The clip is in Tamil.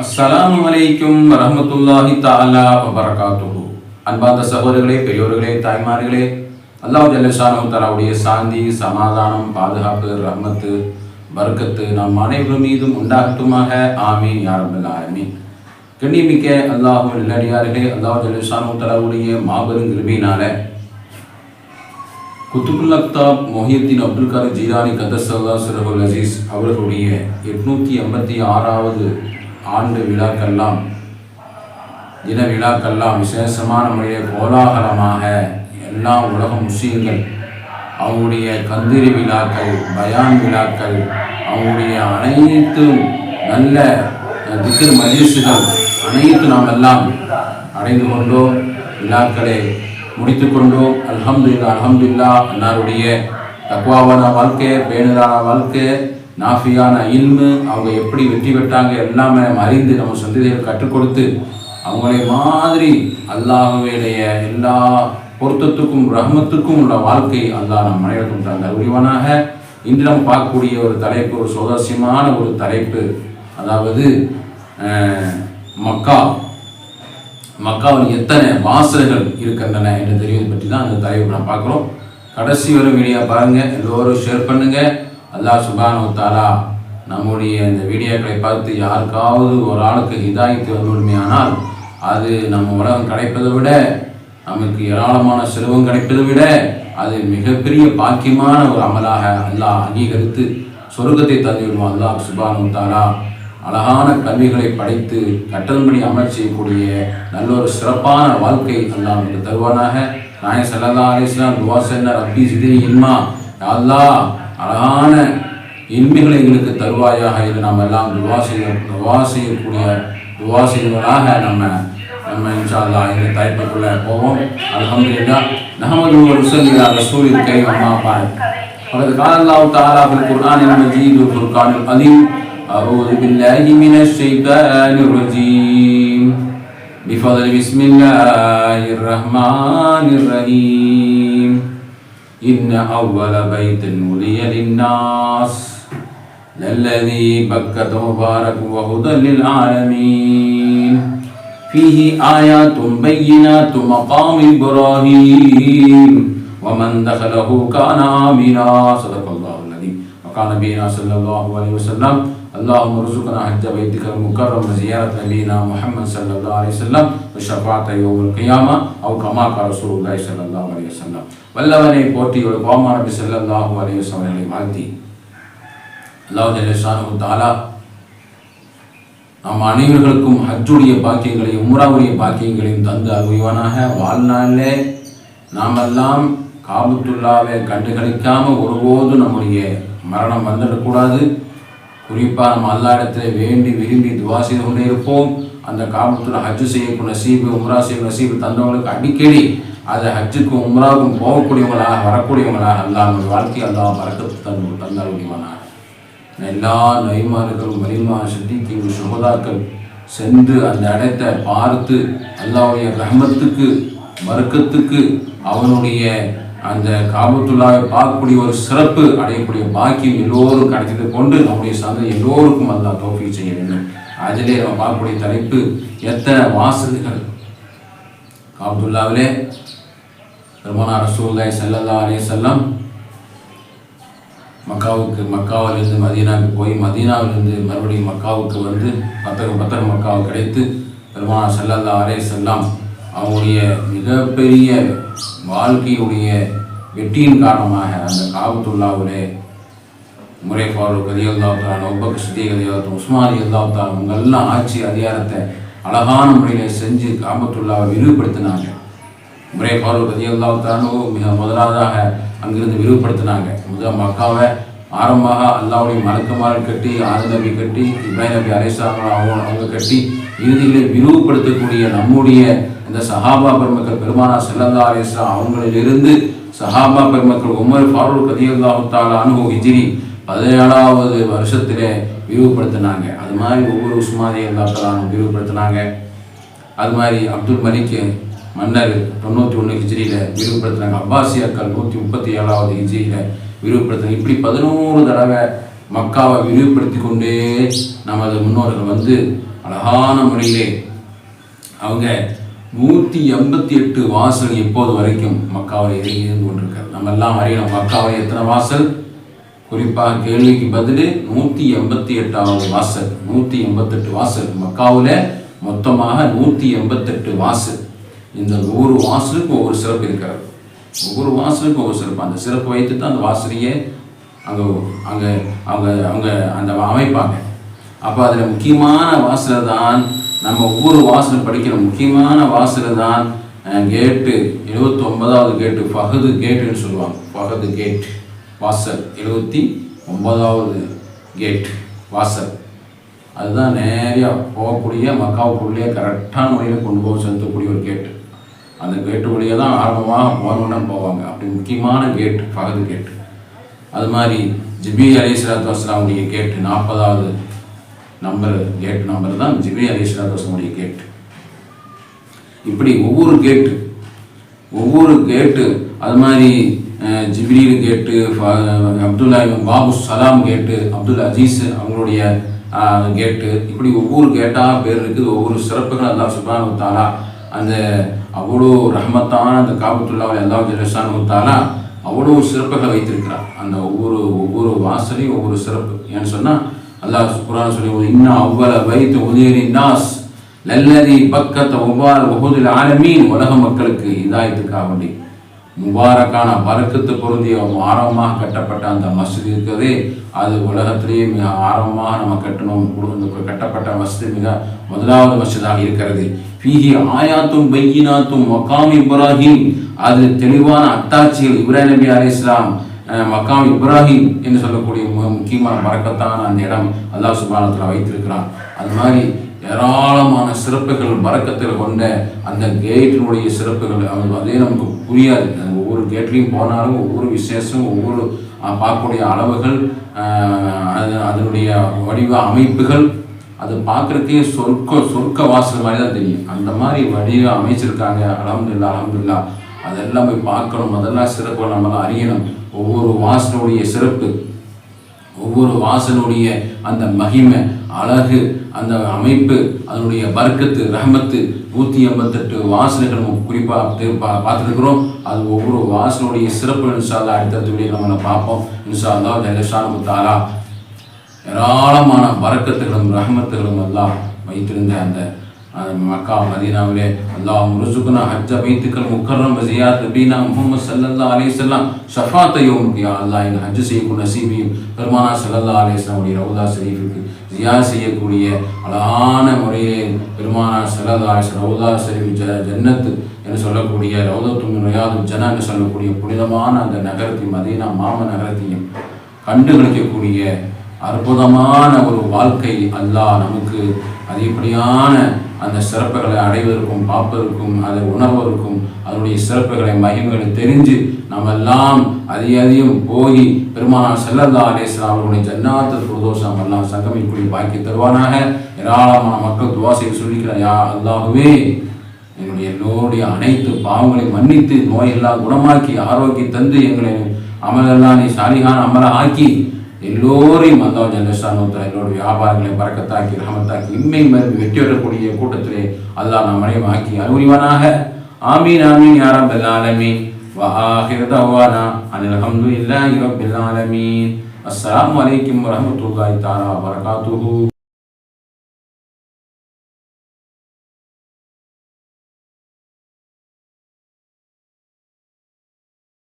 அஸ்ஸலாமு வலைக்கும் வரமத்துல்லாஹி தாலா வபரகாத்துஹு அன்பார்ந்த சகோதரர்களே பெரியோர்களே தாய்மார்களே அல்லாஹ் ஜல்லஷானு தலாவுடைய சாந்தி சமாதானம் பாதுகாப்பு ரஹ்மத்து வர்க்கத்து நம் அனைவரும் மீதும் உண்டாகட்டுமாக ஆமீன் யா ரப்பல் ஆலமீன் கண்ணியமிக்க அல்லாஹ் நல்லடியார்களே அல்லாஹ் ஜல்லஷானு தலாவுடைய மாபெரும் கிருபையினால குத்துபுல் அக்தாப் மொஹியுத்தீன் அப்துல் ஜீரானி கதர் கதசல்லா சிறகுல் அசீஸ் அவர்களுடைய எட்நூற்றி எண்பத்தி ஆறாவது ஆண்டு விழாக்கெல்லாம் தின விழாக்கெல்லாம் விசேஷமான முறையை கோலாகலமாக எல்லா உலக முஸ்லீம்கள் அவங்களுடைய கந்திரி விழாக்கள் பயான் விழாக்கள் அவங்களுடைய அனைத்து நல்ல திக்கர் மஜிசுகள் அனைத்து நாம் எல்லாம் அடைந்து கொண்டோ விழாக்களை முடித்துக்கொண்டோம் அல்ஹம்துல்லா அல்ஹம்துல்லா அன்னாருடைய தக்குவாவான வாழ்க்கை பேணுதான வாழ்க்கை நாஃபியான இல்மு அவங்க எப்படி வெற்றி பெற்றாங்க எல்லாமே நம்ம அறிந்து நம்ம சந்ததிகள் கற்றுக் கொடுத்து அவங்களை மாதிரி அல்லாஹுடைய எல்லா பொருத்தத்துக்கும் ரஹமத்துக்கும் உள்ள வாழ்க்கை அல்லாஹ் நம் மனைவிக்கும் தந்த உரிவனாக இன்று நம்ம பார்க்கக்கூடிய ஒரு தலைப்பு ஒரு சுவாரஸ்யமான ஒரு தலைப்பு. அதாவது மக்கா. மக்காவில் எத்தனை வாசல்கள் இருக்கின்றன என்று தெரிவது பற்றி தான் அந்த தலைப்பு நான் பார்க்குறோம். கடைசி வரும் வீடியோ பாருங்கள் எல்லோரும் ஷேர் பண்ணுங்கள் அல்லாஹ் சுபானு தாலா நம்முடைய இந்த வீடியோக்களை பார்த்து யாருக்காவது ஒரு ஆளுக்கு இதாகித்து வந்துடுமையானால் அது நம்ம உலகம் கிடைப்பதை விட நமக்கு ஏராளமான செல்வம் கிடைப்பதை விட அது மிகப்பெரிய பாக்கியமான ஒரு அமலாக அல்லாஹ் அங்கீகரித்து சொர்க்கத்தை தந்துவிடுவான் அல்லாஹ் சுபானு தாலா அழகான கல்விகளை படைத்து கட்டளம்படி அமல் செய்யக்கூடிய நல்ல ஒரு சிறப்பான வாழ்க்கை அல்லாஹ் நமக்கு தருவானாக. நாயன் சல்லா அலிஸ்லாம் துவா சென்ன ரப்பி சிதிரி இன்மா அல்லாஹ் அழகான இன்மைகளை எங்களுக்கு தருவாயாக இது நாம் எல்லாம் துவா செய்ய துவா செய்யக்கூடிய துவா செய்வதாக நம்ம நம்ம இன்ஷா அல்லாஹ் இந்த தலைப்புக்குள்ள போவோம் அல்ஹம்துலில்லாஹ் நஹமது வ நுஸல்லி அலா ரசூலில் கரீம் அம்மா பாத் وقد قال الله تعالى في القرآن المجيد والفرقان العظيم أعوذ بالله من الشيطان الرجيم بفضل بسم الله الرحمن الرحيم إن أول بيت ولي للناس للذي بكة مبارك وهدى للعالمين. فيه آيات بينات مقام إبراهيم. ومن دخله كان آمنا. صدق الله العظيم. وقال نبينا صلى الله عليه وسلم اللهم ارزقنا حج بيتك المكرم وزيارة نبينا محمد صلى الله عليه وسلم وشفاعة يوم القيامة أو كما قال رسول الله صلى الله عليه وسلم வல்லவனை போற்றி ஒரு கோமா நபி ஸல்லல்லாஹு அலைஹி வஸல்லம் வாழ்த்தி அல்லாஹ் ஜல்லஷானு தாலா நம் அனைவர்களுக்கும் ஹஜ்ஜுடைய பாக்கியங்களையும் உம்ராவுடைய பாக்கியங்களையும் தந்து அருள்வானாக வாழ்நாளிலே நாமெல்லாம் காபத்துல்லாவை கண்டுகளிக்காம ஒருபோதும் நம்முடைய மரணம் வந்துடக்கூடாது குறிப்பாக நம்ம அல்லா இடத்துல வேண்டி விரும்பி துவா செய்து கொண்டே இருப்போம். அந்த காபத்தில் ஹஜ்ஜு செய்யக்கூடிய நசீபு உம்ரா செய்யும் நசீபு தந்தவங்களுக்கு அடிக்கடி அதை ஹஜ்ஜுக்கும் உம்ராவுக்கும் போகக்கூடியவங்களாக வரக்கூடியவங்களாக அல்லாஹ் நம்முடைய வாழ்க்கை அல்லாஹ் வரக்கத்து தந்து தந்தருடையவனாக எல்லா நைமார்களும் வலிமா சித்திக்கு சுகதாக்கள் சென்று அந்த இடத்தை பார்த்து அல்லாவுடைய ரஹமத்துக்கு மறுக்கத்துக்கு அவனுடைய அந்த காபத்துள்ளாவை பார்க்கக்கூடிய ஒரு சிறப்பு அடையக்கூடிய பாக்கியம் எல்லோரும் கிடைத்ததை கொண்டு நம்முடைய சந்தை எல்லோருக்கும் அல்லா தோப்பி செய்ய வேண்டும். அதிலே நம்ம பார்க்கக்கூடிய தலைப்பு எத்தனை வாசல்கள் காபத்துல்லாவிலே பெருமானா ரசூல்லாய் செல்லல்லா அலே செல்லம் மக்காவுக்கு மக்காவிலிருந்து மதீனாவுக்கு போய் மதீனாவிலிருந்து மறுபடியும் மக்காவுக்கு வந்து பத்தகம் பத்தகம் மக்காவுக்கு கிடைத்து பெருமானா செல்லல்லா அலே செல்லாம் அவங்களுடைய மிகப்பெரிய வாழ்க்கையுடைய வெற்றியின் காரணமாக அந்த காபத்துல்லாவிலே முறை ஃபாரூக் அலி அல்லாத்தாலும் உபக் சித்திக் அலி உஸ்மான் ஆட்சி அதிகாரத்தை அழகான முறையில் செஞ்சு காபத்துல்லாவை விரிவுபடுத்தினாங்க. முறை ஃபாரூக் அலி மிக முதலாவதாக அங்கிருந்து விரிவுபடுத்தினாங்க. முதல் மக்காவை ஆரம்பமாக அல்லாவுடைய மலக்குமார்கள் கட்டி ஆனந்த நபி கட்டி இப்ராஹிம் நபி அலேஸ்லாம் அவங்க அவங்க கட்டி இறுதியிலே விரிவுபடுத்தக்கூடிய நம்முடைய இந்த சஹாபா பெருமக்கள் பெருமானா செல்லல்லா அலேஸ்லாம் அவங்களிலிருந்து சஹாபா பெருமக்கள் உமர் ஃபாரூக் அதிகல்லாஹு தாலானு ஹிஜிரி பதினேழாவது வருஷத்திலே விரிவுபடுத்தினாங்க. அது மாதிரி ஒவ்வொரு உஸ்மானி அல்லாத்தாலும் விரிவுபடுத்தினாங்க. அது மாதிரி அப்துல் மலிக் மன்னர் தொண்ணூற்றி ஒன்று ஹிஜ்ரியில் விரிவுபடுத்தினாங்க. அப்பாசியாக்கள் நூற்றி முப்பத்தி ஏழாவது ஹிஜ்ரியில் விரிவுபடுத்தினாங்க. இப்படி பதினோரு தடவை மக்காவை விரிவுபடுத்தி கொண்டே நமது முன்னோர்கள் வந்து அழகான முறையிலே அவங்க நூற்றி எண்பத்தி எட்டு வாசல் இப்போது வரைக்கும் மக்காவை இறங்கி இருந்து கொண்டிருக்காரு நம்ம எல்லாம் அறியணும் மக்காவை எத்தனை வாசல்? குறிப்பாக கேள்விக்கு பதில் நூற்றி எண்பத்தி எட்டாவது வாசல். நூற்றி எண்பத்தெட்டு வாசல். மக்காவில் மொத்தமாக நூற்றி எண்பத்தெட்டு வாசல். இந்த ஒவ்வொரு வாசலுக்கும் ஒவ்வொரு சிறப்பு இருக்கிறது. ஒவ்வொரு வாசலுக்கும் ஒவ்வொரு சிறப்பு. அந்த சிறப்பு வைத்து தான் அந்த வாசலையே அங்கே அங்கே அவங்க அவங்க அந்த அமைப்பாங்க. அப்போ அதில் முக்கியமான வாசலை தான் நம்ம ஒவ்வொரு வாசல் படிக்கிற முக்கியமான வாசல் தான் கேட்டு எழுபத்தி ஒன்பதாவது கேட்டு ஃபஹது கேட்டுன்னு சொல்லுவாங்க. ஃபஹது கேட் வாசல். எழுபத்தி ஒன்பதாவது கேட் வாசல். அதுதான் நேராக போகக்கூடிய மக்காவுக்குள்ளேயே கரெக்டான முறையில் கொண்டு போக செலுத்தக்கூடிய ஒரு கேட்டு அந்த கேட்டு வழியாக தான் ஆரம்பமாக போகணுன்னா போவாங்க. அப்படி முக்கியமான கேட்டு ஃபஹது கேட்டு அது மாதிரி ஜிபி அலி சலாத்து வஸ்லாமுடைய கேட்டு நாற்பதாவது நம்பர் கேட் நம்பர் தான் ஜிபி அலி சலாத்து கேட்டு இப்படி ஒவ்வொரு கேட்டு ஒவ்வொரு கேட்டு அது மாதிரி ஜிப்ரீல் கேட்டு அப்துல்லா பாபு சலாம் கேட்டு அப்துல் அஜீஸ் அவங்களுடைய கேட்டு இப்படி ஒவ்வொரு கேட்டாக பேர் இருக்குது. ஒவ்வொரு சிறப்புகள் அல்லா சுபானு தாலா அந்த அவ்வளோ ரஹமத்தான அந்த காபத்துல்லாவில் அல்லா ஜலசானு தாலா அவ்வளோ சிறப்புகளை வைத்திருக்கிறார். அந்த ஒவ்வொரு ஒவ்வொரு வாசலையும் ஒவ்வொரு சிறப்பு. ஏன்னு சொன்னால் அல்லாஹ் குரான் சொல்லி இன்னும் அவ்வள வைத்து உதயரி நாஸ் லல்லதி பக்கத்த ஒவ்வாறு உஹுதில் ஆலமீன். உலக மக்களுக்கு இதாயத்துக்காக வேண்டி முபாரக்கான பறக்கத்து பொருந்திய ஆரம்பமாக கட்டப்பட்ட அந்த மஸ்ஜித் இருக்கிறதே அது உலகத்திலேயே மிக ஆரம்பமாக நம்ம கட்டணும். கட்டப்பட்ட மஸ்ஜித் மிக முதலாவது மஸ்ஜிதாக இருக்கிறது. ஃபீஹி ஆயாத்தும் பையினாத்தும் மக்காம் இப்ராஹிம். அது தெளிவான அத்தாட்சிகள் இப்ராஹிம் நபி அலி இஸ்லாம் மக்காம் இப்ராஹிம் என்று சொல்லக்கூடிய மு- முக்கியமான பறக்கத்தான அந்த இடம் அல்லாஹ் சுபானத்தில் வைத்திருக்கிறான். அது மாதிரி ஏராளமான சிறப்புகள் பறக்கத்தில் கொண்ட அந்த கேட்டினுடைய சிறப்புகள் அது அதே நமக்கு புரியாது. ஒவ்வொரு கேட்லேயும் போனாலும் ஒவ்வொரு விசேஷம் ஒவ்வொரு பார்க்கக்கூடிய அளவுகள் அது அதனுடைய வடிவ அமைப்புகள் அது பார்க்குறதுக்கே சொர்க்க சொர்க்க வாசல் மாதிரி தான் தெரியும். அந்த மாதிரி வடிவ அமைச்சிருக்காங்க. அலமதுல்லா அலமதுல்லா. அதெல்லாம் போய் பார்க்கணும். அதெல்லாம் சிறப்பு நம்மளாம் அறியணும். ஒவ்வொரு வாசனுடைய சிறப்பு ஒவ்வொரு வாசனுடைய அந்த மகிமை அழகு அந்த அமைப்பு அதனுடைய பர்க்கத்து ரஹமத்து நூற்றி ஐம்பத்தெட்டு வாசனைகள் நம்ம குறிப்பாக பார்த்துருக்குறோம். அது ஒவ்வொரு வாசனுடைய சிறப்பு இன்ஷால்லா அடுத்தடுத்த வீடியோ நம்ம பார்ப்போம்? இன்ஷா அல்லா ஜெயலஷானு ஏராளமான வரக்கத்துகளும் ரஹமத்துகளும் எல்லாம் வைத்திருந்த அந்த மக்கா மதீனாவிலே அல்லாஹ் ருசுகுனா ஹஜ்ஜ பைத்துக்கள் முக்கர்ரம் வசியாத் நபீனா முகமது சல்லல்லா அலிசல்லாம் ஷஃபாத்தையும் யா அல்லாஹ் எங்கள் ஹஜ் செய்யக்கூடிய நசீபியும் பெருமானா சல்லல்லா அலிஸ்லாமுடைய ரவுதா ஷரீஃபுக்கு ஜியா செய்யக்கூடிய அழகான முறையிலே பெருமானா சல்லல்லா அலிஸ் ரவுதா ஷரீஃப் ஜ ஜன்னத்து என்று சொல்லக்கூடிய ரவுதத்தும் ரியாது ஜனா என்று சொல்லக்கூடிய புனிதமான அந்த நகரத்தையும் மதீனா மாம நகரத்தையும் கண்டுகளிக்கக்கூடிய அற்புதமான ஒரு வாழ்க்கை அல்லாஹ் நமக்கு அதிகப்படியான அந்த சிறப்புகளை அடைவதற்கும் பார்ப்பதற்கும் அதை உணர்வதற்கும் அதனுடைய சிறப்புகளை மகிமைகளை தெரிஞ்சு நம்ம எல்லாம் அதிக அதிகம் போய் பெருமானார் செல்லல்லா அலேஸ்லாம் அவர்களுடைய ஜன்னாத்து பிரதோஷம் எல்லாம் சங்கமிக்கூடிய பாக்கி தருவானாக. ஏராளமான மக்கள் துவாசையை சொல்லிக்கிறார் யா அல்லாகவே எங்களுடைய எல்லோருடைய அனைத்து பாவங்களையும் மன்னித்து நோயெல்லாம் குணமாக்கி ஆரோக்கியம் தந்து எங்களை அமலெல்லாம் நீ சாலிகான அமல ஆக்கி எல்லோரையும் அல்லாஹ் ஜல்லஷானோத்தர் எல்லோட வியாபாரங்களை பறக்கத்தாக்கி ரஹமத்தாக்கி இம்மை மருந்து வெற்றி பெறக்கூடிய கூட்டத்திலே அல்லாஹ் நம் அனைவரும் ஆக்கி அருள்வானாக ஆமீன் ஆமீன் யா ரப்பல் ஆலமீன் وآخر دعوانا أن الحمد لله رب العالمين السلام عليكم ورحمة الله تعالى وبركاته